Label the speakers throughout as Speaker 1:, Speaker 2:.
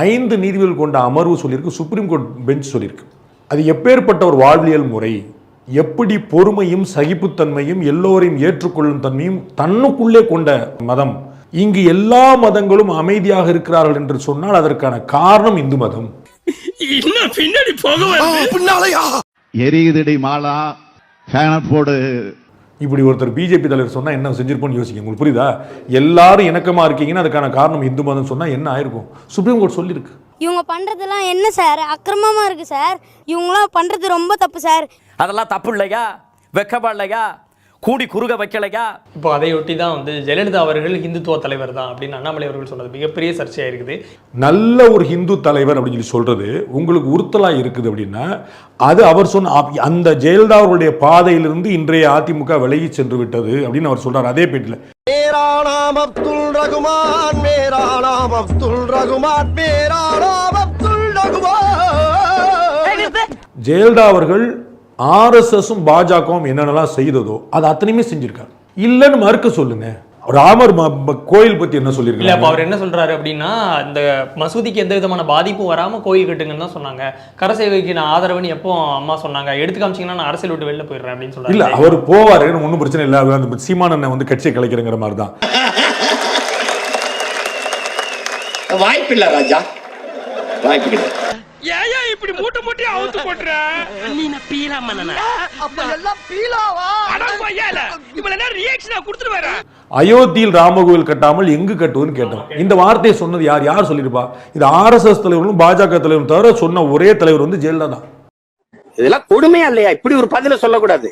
Speaker 1: ஐந்து நீதிபதிகள் கொண்ட அமர்வு சொல்லியிருக்கு சுப்ரீம் கோர்ட் பெஞ்ச் சொல்லியிருக்கு. அது எப்பேற்பட்ட ஒரு வாழ்வியல் முறை எப்படி பொறுமையும் சகிப்புத்தன்மையும் எல்லோரையும் ஏற்றுக்கொள்ளும் தன்மையும் தன்னுக்குள்ளே கொண்ட மதம். இங்கு எல்லா மதங்களும் அமைதியாக இருக்கிறார்கள் என்று சொன்னால் அதற்கான காரணம் இந்து மதம்.
Speaker 2: பின்னாடி போக
Speaker 3: எரியுதடி மாலா ஃபேனை போடு.
Speaker 1: இப்படி ஒருத்தர் பிஜேபி தலைவர் சொன்னா என்ன செஞ்சிருப்போம்னு யோசிங்க. உங்களுக்கு புரியுதா? எல்லாரும் இணக்கமா இருக்கீங்கன்னா அதுக்கான காரணம் இந்து மதம் சொன்னா என்ன ஆயிருக்கும்? சுப்ரீம் கோர்ட் சொல்லியிருக்கு.
Speaker 4: இவங்க பண்ணுறதெல்லாம் என்ன சார்? அக்கிரமமாக இருக்குது சார். இவங்களாம் பண்ணுறது ரொம்ப தப்பு சார்.
Speaker 2: அதெல்லாம் தப்பு இல்லையா? வெக்கப்படலையா கூடி குறுக வைக்கலையா?
Speaker 5: இப்போ அதையொட்டி தான் வந்து ஜெயலலிதா அவர்கள் ஹிந்துத்துவ தலைவர் தான் அப்படின்னு அண்ணாமலை அவர்கள் சொன்னது. மிகப்பெரிய சர்ச்சையாக இருக்குது.
Speaker 1: நல்ல ஒரு ஹிந்து தலைவர் அப்படின்னு சொல்லி சொல்றது உங்களுக்கு உறுத்தலாக இருக்குது அப்படின்னா அது அவர் சொன்ன அந்த ஜெயலலிதா அவர்களுடைய பாதையிலிருந்து இன்றைய அதிமுக விலகி சென்று விட்டது அப்படின்னு அவர் சொல்றார் அதே பேட்டில்
Speaker 6: மேரா நாம் அப்துல் ரகுமான் மேரா நாம் அப்துல் ரகுமான் மேரா அப்துல் ரகுமான்.
Speaker 1: ஜெயலலிதா அவர்கள் ஆர்எஸ்எஸும் பாஜகவும் என்னென்னலாம் செய்ததோ அது அத்தனையுமே செஞ்சிருக்காரு இல்லைன்னு மறுக்க சொல்லுங்க. ராமர் கோயில் பத்தி என்ன
Speaker 5: இல்ல அப்ப
Speaker 1: சொல்லியிருக்காங்க
Speaker 5: அவர் என்ன சொல்றாரு அப்படின்னா இந்த மசூதிக்கு எந்த விதமான பாதிப்பும் வராம கோயில் கட்டுங்கன்னு தான் சொன்னாங்க. கரசேவைக்கு நான் ஆதரவுன்னு எப்போ அம்மா சொன்னாங்க. எடுத்து காமிச்சீங்கன்னா நான் அரசியல் விட்டு வெளில போயிடுறேன் அப்படின்னு
Speaker 1: இல்ல
Speaker 5: சொல்றாரு
Speaker 1: அவர் போவாரு. ஒன்றும் பிரச்சனை இல்லை. அவர் அந்த சீமானண்ணன் வந்து கட்சியை கலைக்கிறங்கிற மாதிரி தான்
Speaker 7: வாய்ப்பில்லை ராஜா. வாய்ப்பில்லை
Speaker 2: ஏயா இப்படி மூட்டை மூட்டை அவுத்து போட்டுற நீ நான் பீலா மன்னனா?
Speaker 6: அப்ப எல்லாம் பீலாவா?
Speaker 2: அட ரியாக்ஷனா கொடுத்துட்டு வரேன்
Speaker 1: அயோத்தியில் ராமகோவில் கட்டாமல் எங்கு கட்டுவதுன்னு கேட்டோம். இந்த வார்த்தையை சொன்னது யார்? யார் சொல்லியிருப்பா? இது ஆர்எஸ்எஸ் தலைவர்களும் பாஜக தலைவரும் தவிர சொன்ன ஒரே தலைவர் வந்து ஜெயலலிதா தான்.
Speaker 7: இதெல்லாம் கொடுமையா இல்லையா? இப்படி ஒரு பதில சொல்லக்கூடாது.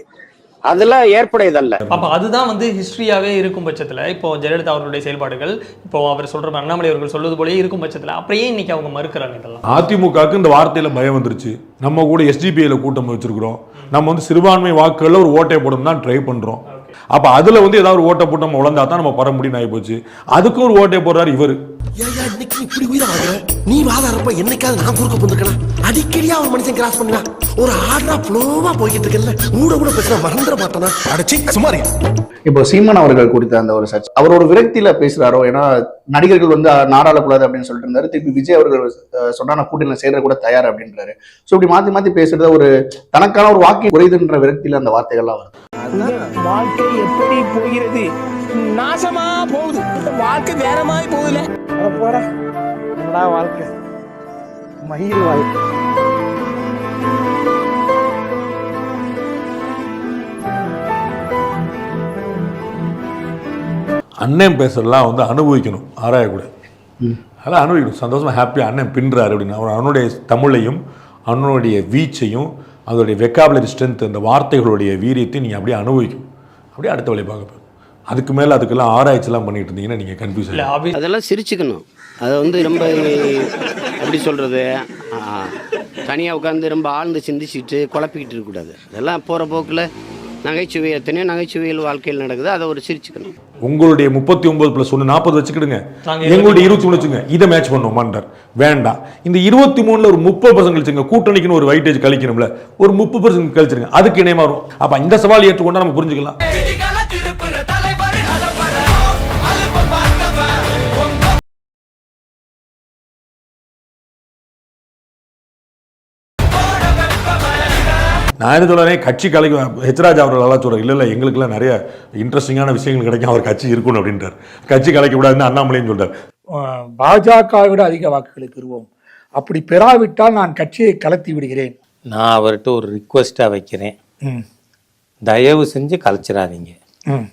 Speaker 7: அதெல்லாம் ஏற்புடையதல்ல.
Speaker 5: அப்ப அதுதான் வந்து ஹிஸ்டரியாவே இருக்கும் பட்சத்துல இப்போ ஜெயலலிதா அவர்களுடைய செயல்பாடுகள் இப்போ அவர் சொல்ற அண்ணாமலை அவர்கள் சொல்வது போலயே இருக்கும் பட்சத்துல அப்புறம் ஏன் இன்னைக்கு அவங்க மறுக்கிறாங்க இதெல்லாம்?
Speaker 1: அதிமுகவுக்கு இந்த வார்த்தையில பயம் வந்துருச்சு. நம்ம கூட எஸ்டிபிஐல கூட்டம் வச்சிருக்கிறோம். நம்ம வந்து சிறுபான்மை வாக்குகள்ல ஒரு ஓட்டை போடணும் தான் ட்ரை பண்றோம். அப்ப அதுல வந்து ஏதாவது ஒரு ஓட்டை போட்டு நம்ம உழந்தா தான் நம்ம பர முடியும் ஆகி போச்சு. அதுக்கும் ஒரு ஓட்டை போடுறாரு இவரு.
Speaker 6: நீ இப்படி உயிரை வாங்குற? நீ வாதாரப்ப என்னைக்காவது நான் குறுக்க போந்திருக்கேன் அடிக்கடியா ஒரு மனுஷன் கிராஸ் பண்ணுவா. ஒரு ஆர்டரா ஃப்ளோவா போய்கிட்டு இருக்கல கூட கூட பேசுற மறந்துட மாட்டானா? அடச்சி சுமாரி
Speaker 8: இப்போ சீமான் அவர்கள் குறித்த அந்த ஒரு சர்ச்சை அவர் ஒரு விரக்தியில பேசுறாரோ? ஏன்னா நடிகர்கள் வந்து நாடாளக்கூடாது அப்படின்னு சொல்லிட்டு இருந்தாரு. திருப்பி விஜய் அவர்கள் சொன்னா நான் கூட்டணியில சேர கூட தயார் அப்படின்றாரு. சோ இப்படி மாத்தி மாத்தி பேசுறது ஒரு தனக்கான ஒரு வாக்கு குறைதுன்ற விரக்தியில அந்த வார்த்தைகள்லாம் வரும்
Speaker 2: வாழ்க்கை எப்படி போகிறது? நாசமா போகுது. வாழ்க்கை வேற மாதிரி போகுதுல
Speaker 6: என்னடா வாழ்க்கை? மயிறு வாழ்க்கை.
Speaker 1: அண்ணன் பேசுறதெல்லாம் வந்து அனுபவிக்கணும். ஆராயக்கூடாது. அதெல்லாம் அனுபவிக்கணும். சந்தோஷமா ஹாப்பியா அண்ணன் பின்றாரு அப்படின்னு. அவர் அவனுடைய தமிழையும் அவனுடைய வீச்சையும் அதோடைய வெக்காபுலரி ஸ்ட்ரென்த் அந்த வார்த்தைகளுடைய வீரியத்தை நீங்கள் அப்படியே அனுபவிக்கணும். அப்படியே அடுத்த வேலையை பார்க்க அதுக்கு மேலே அதுக்கெல்லாம் ஆராய்ச்சிலாம் பண்ணிட்டு இருந்தீங்கன்னா நீங்கள் கன்ஃபியூஸ்
Speaker 5: இல்ல
Speaker 7: அதெல்லாம் சிரிச்சுக்கணும். அதை வந்து ரொம்ப எப்படி சொல்றது? தனியாக உட்காந்து ரொம்ப ஆழ்ந்து சிந்திச்சுட்டு குழப்பிக்கிட்டு இருக்கக்கூடாது. அதெல்லாம் போகிற போக்கில் நகைச்சுவை எத்தனையோ நகைச்சுவையில் வாழ்க்கையில் நடக்குது. அதை ஒரு சிரிச்சுக்கணும்.
Speaker 1: உங்களுடைய முப்பத்தி ஒன்பது பிளஸ் ஒன்று நாற்பது வச்சுக்கிடுங்க எங்களுடைய இருபத்தி மூணு வச்சுங்க. இதை மேட்ச் பண்ணுவோம் மண்டர் வேண்டாம். இந்த இருபத்தி மூணுல ஒரு முப்பது பர்சன்ட் கழிச்சுங்க. கூட்டணிக்குன்னு ஒரு வைட்டேஜ் கழிக்கணும்ல. ஒரு முப்பது பர்சன்ட் கழிச்சிருங்க. அதுக்கு இணையமா வரும். அப்ப இந்த சவால் ஏற்றுக்கொண்டா நம்ம புரிஞ்சுக்கலாம். நான் என்ன சொல்றேன் கட்சி கலைக்கும் ஹெச்ராஜ் அவர்கள் எல்லாம் சொல்றாரு இல்ல இல்ல எங்களுக்குலாம் நிறைய இன்ட்ரெஸ்டிங்கான விஷயங்கள் கிடைக்கும் அவர் கட்சி இருக்கணும் அப்படின்றார். கட்சி கலைக்க கூடாதுன்னு அண்ணாமலையும் சொல்றாரு.
Speaker 9: பாஜகவை விட அதிக வாக்குகளை பெறுவோம். அப்படி பெறாவிட்டால் நான் கட்சியை கலத்தி விடுகிறேன்.
Speaker 10: நான் அவர்கிட்ட ஒரு ரிக்வெஸ்ட்டாக வைக்கிறேன். தயவு செஞ்சு கலைச்சிடாதீங்க.
Speaker 9: ம்,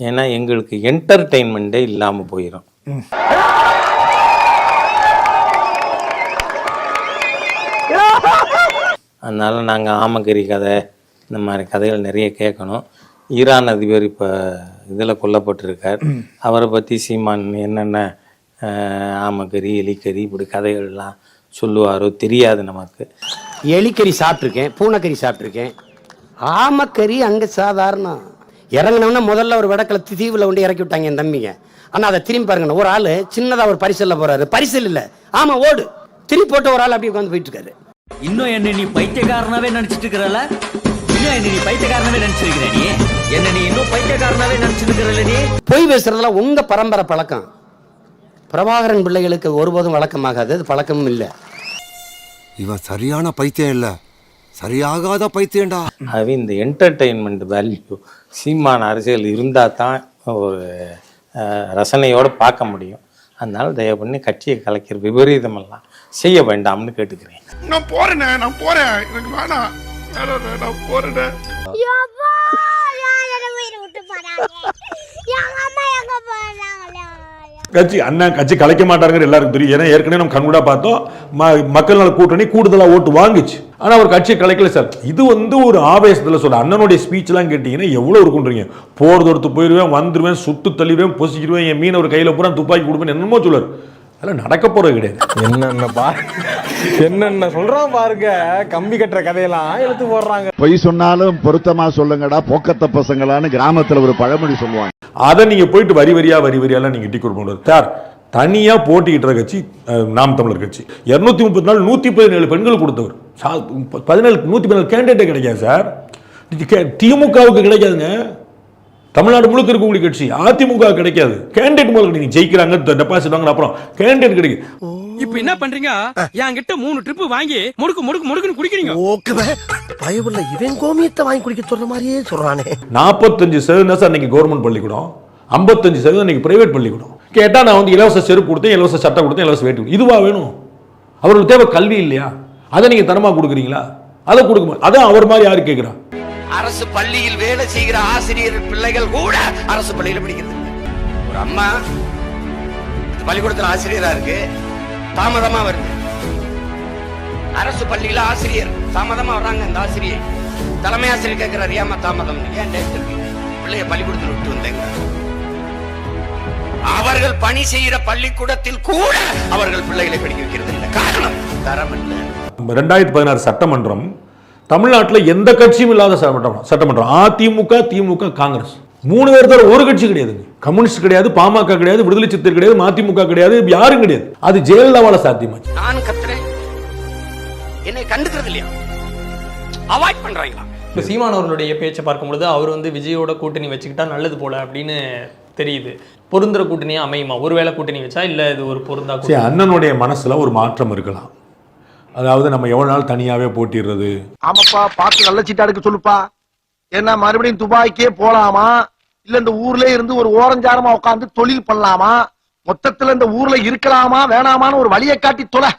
Speaker 10: ஏன்னா எங்களுக்கு என்டர்டெயின்மெண்ட்டே இல்லாமல் போயிடும் அதனால நாங்கள் ஆமக்கறி கதை இந்த மாதிரி கதைகள் நிறைய கேட்கணும். ஈரான் அதிபர் இப்போ இதில் கொல்லப்பட்டிருக்கார். அவரை பற்றி சீமான் என்னென்ன ஆமக்கறி எலிக்கறி இப்படி கதைகள்லாம் சொல்லுவாரோ தெரியாது நமக்கு.
Speaker 7: எலிக்கறி சாப்பிட்ருக்கேன் பூனைக்கறி சாப்பிட்ருக்கேன் ஆமக்கறி அங்கே சாதாரணம். இறங்கினோன்னா முதல்ல ஒரு விடக்கில் தீவில் கொண்டு இறக்கி விட்டாங்க என் தம்பிங்க. ஆனால் அதை திரும்பி பாருங்க ஒரு ஆள் சின்னதாக ஒரு பரிசலில் போகிறாரு பரிசல் இல்லை. ஆமாம் ஓடு. திருப்பி போட்டு ஒரு ஆள் அப்படியே உட்காந்து போயிட்டு இருக்காரு.
Speaker 2: இன்னும் என்ன நீ பைத்தியக்காரனாவே நினைச்சிட்டு இருக்கிறல இன்னும் என்ன நீ பைத்தியக்காரனாவே நினைச்சிருக்கிற நீ? என்ன நீ இன்னும் பைத்தியக்காரனாவே நினைச்சிட்டு இருக்கிறல நீ?
Speaker 7: பொய் பேசுறதுல உங்க பரம்பரை பழக்கம். பிரபாகரன் பிள்ளைகளுக்கு ஒருபோதும் வழக்கமாகாது அது பழக்கமும் இல்லை.
Speaker 6: இவன் சரியான பைத்தியம் இல்ல. சரியாகாத பைத்தியம்டா.
Speaker 10: ஆகவே இந்த என்டர்டெயின்மெண்ட் வேல்யூ சீமான அரசியல் இருந்தால் தான் ஒரு ரசனையோடு பார்க்க முடியும். அதனால தயவு பண்ணி கட்சியை கலைக்கிற விபரீதமெல்லாம் செய்ய வேண்டாம்னு கேட்டுக்கிறேன்.
Speaker 6: நான் போறேனே நான் போறேன். எனக்கு வேணாம். நான் போறேனே.
Speaker 1: கட்சி அண்ணன் கட்சி கலைக்க மாட்டாருங்கிற எல்லாருக்கும் தெரியும். ஏன்னா ஏற்கனவே நம்ம கண்கூடா பார்த்தோம். ம- மக்கள் நல கூட்டணி கூடுதலா ஓட்டு வாங்குச்சு. ஆனா அவர் கட்சியை கலைக்கல சார். இது வந்து ஒரு ஆவேசத்துல சொல்ற அண்ணனுடைய ஸ்பீச் எல்லாம் கேட்டீங்கன்னா எவ்வளவு இருக்குன்றீங்க போறது ஒருத்து போயிருவேன் வந்துருவேன் சுட்டு தள்ளிடுவேன் பொசிக்கிடுவேன் என் மீனவர் கையில பூரா துப்பாக்கி கொடுப்பேன் என்னமோ சொல்லுவார். அதெல்லாம் நடக்க போறது கிடையாது.
Speaker 2: என்னென்ன பா என்னென்ன சொல்றான் பாருங்க. கம்பி கட்டுற கதையெல்லாம் எடுத்து போடுறாங்க.
Speaker 3: பொய் சொன்னாலும் பொருத்தமா சொல்லுங்கடா போக்கத்த பசங்களான்னு கிராமத்துல ஒரு பழமொழி சொல்லுவாங்க.
Speaker 1: அதை நீங்க போயிட்டு வரி வரியா வரி வரியாலாம் நீங்க டிக்கெட் போடுறது சார் தனியா போட்டியிடுற கட்சி நாம் தமிழர் கட்சி. இருநூத்தி முப்பத்தி நாலு நூத்தி பதினேழு பெண்கள் கொடுத்தவர். சா- பதினேழு நூத்தி பதினேழு கேண்டிடேட்டே கிடைக்காது சார். திமுகவுக்கு கிடைக்காதுங்க. தமிழ்நாடு முழுக்க இருக்கக்கூடிய கட்சி அதிமுக கிடைக்காது. கேண்டிடேட் முதல்ல நீங்க ஜெயிக்கிறாங்க டெபாசிட் வாங்க அப்புறம் கேண்டிடேட் கிடைக்கும்
Speaker 2: இப்ப என்ன பண்றீங்க? என்கிட்ட மூணு ட்ரிப் வாங்கி முடுக்கு முடுக்கு முடுக்குன்னு குடிக்கிறீங்க.
Speaker 6: ஓகே பயவுள்ள இவன் கோமியத்தை வாங்கி குடிக்க சொல்ற மாதிரியே சொல்றானே.
Speaker 1: நாற்பத்தஞ்சு சதவீதம் சார் இன்னைக்கு கவர்மெண்ட் பள்ளிக்கூடம். ஐம்பத்தஞ்சு சதவீதம் இன்னைக்கு பிரைவேட் பள்ளிக்கூடம். கேட்டால் நான் வந்து இலவச செருப்பு கொடுத்தேன் இலவச சட்டை கொடுத்தேன் இலவச வேட்டி கொடுத்தேன். வேணும்? அவர்களுக்கு தேவை கல்வி இல்லையா? அதை நீங்க தரமாக கொடுக்குறீங்களா? அதை கொடுக்க அதான் அவர் மாதிரி யாரு கேட்குறா
Speaker 7: அரசு பள்ளியில் வேலை செய்கிற ஆசிரியர் பிள்ளைகள் கூட அரசு பள்ளியில படிக்கிறது ஒரு அம்மா பள்ளிக்கூடத்தில் ஆசிரியரா இருக்கு. தாமதமா வருது. அரசு பள்ளியில ஆசிரியர். தாமதமா வர்றாங்க இந்த ஆசிரியர் தலைமை ஆசிரியர் கேட்கிறார் ஏமா தாமதம்? ஏன் டேட் பிள்ளைய பள்ளிக்கூடத்தில் விட்டு வந்தேங்க அவர்கள் பணி செய்கிற பள்ளிக்கூடத்தில் கூட அவர்கள் பிள்ளைகளை படிக்க வைக்கிறது இல்லை. காரணம் தரம் இல்லை
Speaker 1: ரெண்டாயிரத்தி பதினாறு சட்டமன்றம் தமிழ்நாட்டில் எந்த கட்சியும் இல்லாத சட்டமன்றம் சட்டமன்றம். அதிமுக திமுக காங்கிரஸ். மூணு பேர் தவிர ஒரு கட்சி கிடையாதுங்க கம்யூனிஸ்ட் கிடையாது பாமக கிடையாது விடுதலை சித்தர் கிடையாது மதிமுக கிடையாது யாரும் கிடையாது. அது ஜெயலலிதாவால சாத்தியமாச்சு.
Speaker 7: நான் கத்துறேன். என்னை கண்டுக்கிறது இல்லையா? அவாய்ட் பண்றாங்களா?
Speaker 5: இப்போ சீமான் அவர்களுடைய பேச்சை பார்க்கும்பொழுது அவர் வந்து விஜயோட கூட்டணி வச்சுக்கிட்டா நல்லது போல அப்படின்னு தெரியுது. பொருந்துற கூட்டணியா அமையுமா? ஒருவேளை கூட்டணி வச்சா இல்ல இது ஒரு பொருந்தா
Speaker 1: சரி
Speaker 5: கூட்டணி?
Speaker 1: அண்ணனுடைய மனசுல ஒரு மாற்றம் இருக்கலாம். அதாவது நம்ம எவ்வளவு நாள் தனியாவே போட்டிடுறது?
Speaker 6: ஆமாப்பா பார்த்து நல்ல சீட்டா எடுக்க சொல்லுப்பா. என்ன மறுபடியும் துபாய்க்கே போலாமா? இல்ல இந்த ஊர்ல இருந்து ஒரு ஓரஞ்சாரமா உட்கார்ந்து தொழில் பண்ணலாமா? மொத்தத்துல இந்த ஊர்ல இருக்கலாமா வேணாமான்னு ஒரு வழியை காட்டி தொலை.